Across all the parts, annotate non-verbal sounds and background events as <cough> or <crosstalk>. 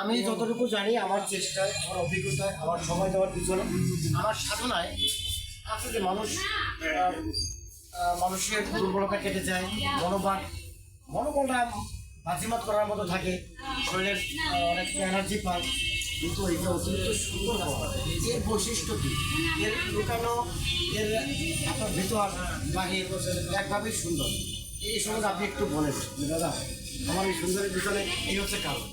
আমি যতটুকু জানি, আমার চেষ্টায়, আমার অভিজ্ঞতায়, আমার সময় দেওয়ার পিছনে, আমার সাধনায় আসলে যে মানুষ মানুষের দুর্বলতা কেটে যায় মনোবল মনোবলটা বাজিমাত করার মতো থাকে, শরীরের অনেক এনার্জি পায়, কিন্তু এটা অতিরিক্ত সুন্দর এর বৈশিষ্ট্য কি? এর লুকানো, এর আপনার ভেতর, বাহির, একভাবেই সুন্দর। এই সম্বন্ধে আপনি একটু বলেন দাদা, আমার এই সুন্দরের পিছনে এই হচ্ছে কারণ।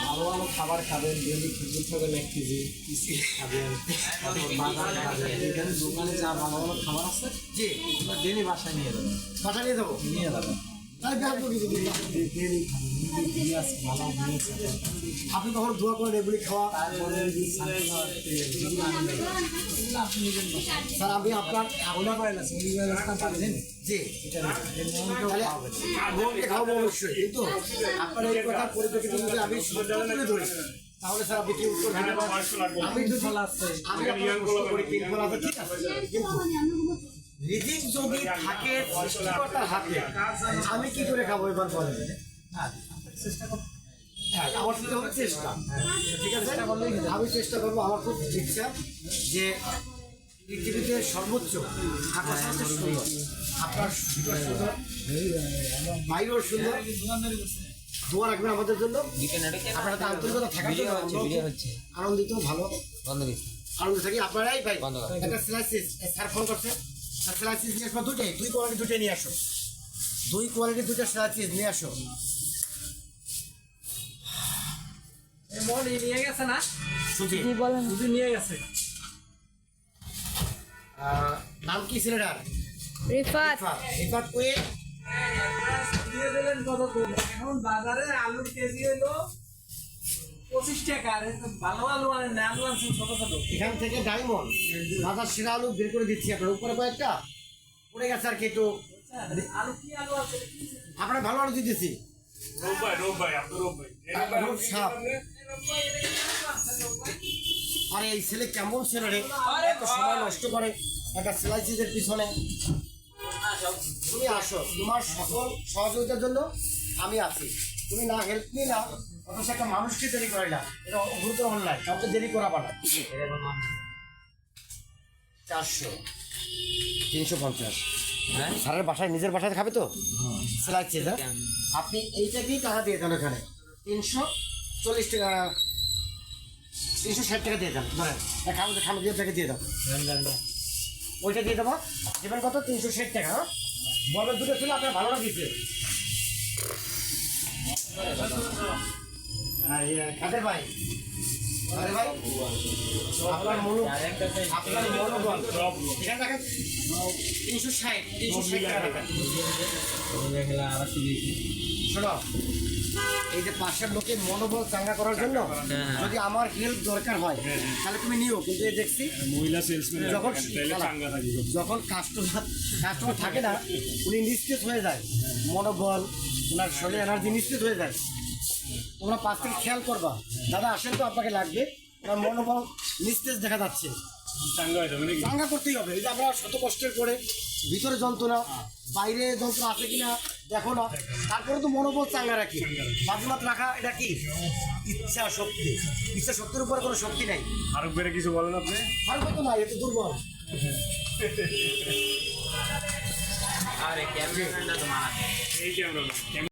ভালো ভালো খাবার খাবেন ডেলি খেজুর খাবেন এক কেজি কিসি খাবেন বাদাম খাবেন। এখানে দোকানে যা ভালো ভালো খাবার আছে জি। ডেলি বাসায় নিয়ে যাবেন। বাসায় নিয়ে দেবো নিয়ে যাবেন। আপনি কখনো দোয়া করেন এগুলি খাওয়া আপনি স্যার আমি আপনার অয়েল আছে না জি। তাহলে খাওয়াবেন বোনকে খাওয়াবো অবশ্যই কিন্তু আপনার এই কথার পরিপ্রেক্ষিতে যদি আমি তুলে ধরি তাহলে স্যার আপনি কি উত্তর দিতে? আমি যদি ঠিক আছে? কিন্তু রিজিক যদি থাকে সৃষ্টিকর্তার হাতে আমি কি করে খাব এবার বলেন? চেষ্টা হ্যাঁ আমার হবে চেষ্টা। ঠিক আছে? আমি চেষ্টা করব আমার খুব ইচ্ছা যে পৃথিবীতে সর্বোচ্চ আকাশ সুন্দর। বাইরেও সুন্দর। দোয়া রাখবেন আমাদের জন্য। আপনারা তো আন্তরিকতা থাকার জন্য আনন্দিত ভালো। আনন্দ থাকি আপনারাই ভাই। একটা স্যার ফোন করছে। স্লাইসিস নিয়ে আসব দুটাই দুই কোয়ালিটি দুটাই নিয়ে আসো দুই কোয়ালিটি দুটা স্লাইসিস নিয়ে আসো নিয়ে গেছে না সুজি শুধু নিয়ে গেছে আহ, নাম কি ছেলেটার রিফাত রিফাত রিফাত দিয়ে দিলেন কত এখন বাজারে আলুর কেজি হলো পঁচিশ টাকা ভালো আলু মানে না আলু ছোট ছোট। এখান থেকে ডায়মন্ড। বাজার সেরা আলু বের করে দিচ্ছি আপনার উপরে কয়েকটা। পড়ে গেছে আর কি একটু। আলু কি আলু আছে? আপনার ভালো আলু দিতেছি। আরে এই ছেলে কেমন ছেলে রে? এত সময় নষ্ট করে। একটা সেলাই চিজের পিছনে। তুমি আসো। তোমার সকল সহযোগিতার জন্য আমি আছি। তুমি না হেল্প নি না অথচ একটা মানুষকে দেরি করে না এটা গুরুতর অন্যায় কাউকে দেরি করাবা না। চারশো তিনশো পঞ্চাশ। স্যারের বাসায় নিজের বাসায় খাবে তো? চিজ হ্যাঁ? আপনি এইটাকেই টাকা দিয়ে দেন ওখানে? তিনশো চল্লিশ টাকা তিনশো ষাট টাকা দিয়ে দেন। ধরেন খামে খামে দিয়ে টাকা দিয়ে দাও। ওইটা দিয়ে দেবো। দেবেন কত? তিনশো ষাট টাকা হ্যাঁ? বলবেন দুটো ছিল আপনার ভালো ইয়ে, কাদের ভাই। কাদের ভাই আপনার মনো আপনার মনোবল। এখানে দেখেন তিনশো ষাট তিনশো ষাট টাকা শোনো এই যে পাশের লোকের মনোবল চাঙ্গা করার জন্য যদি আমার হেল্প দরকার হয় তাহলে তুমি নিও কিন্তু এই দেখছি মহিলা সেলসম্যান যখন যখন কাস্টমার কাস্টমার থাকে না উনি নিশ্চিত হয়ে যায় মনোবল ওনার শরীরে এনার্জি নিশ্চিত হয়ে যায়। তোমরা পাশ থেকে খেয়াল করবা। দাদা আসেন তো আপনাকে লাগবে। ওনার মনোবল নিস্তেজ দেখা যাচ্ছে। চাঙ্গা করতেই হবে। এই যে আমরা শত কষ্টের করে ভিতরে যন্ত্রণা বাইরে যন্ত্রণা আছে কিনা দেখো না। তারপরে তো মনোবল চাঙ্গা রাখি। বাজুমাত রাখা এটা কি? ইচ্ছা শক্তি। ইচ্ছা শক্তির উপরে কোনো শক্তি নাই। ফারুক বেড়ে কিছু বলেন আপনি? আর তো নাই একটু দুর্বল। <laughs> આ રે કેમેરા ના તમારા એ કેમેરા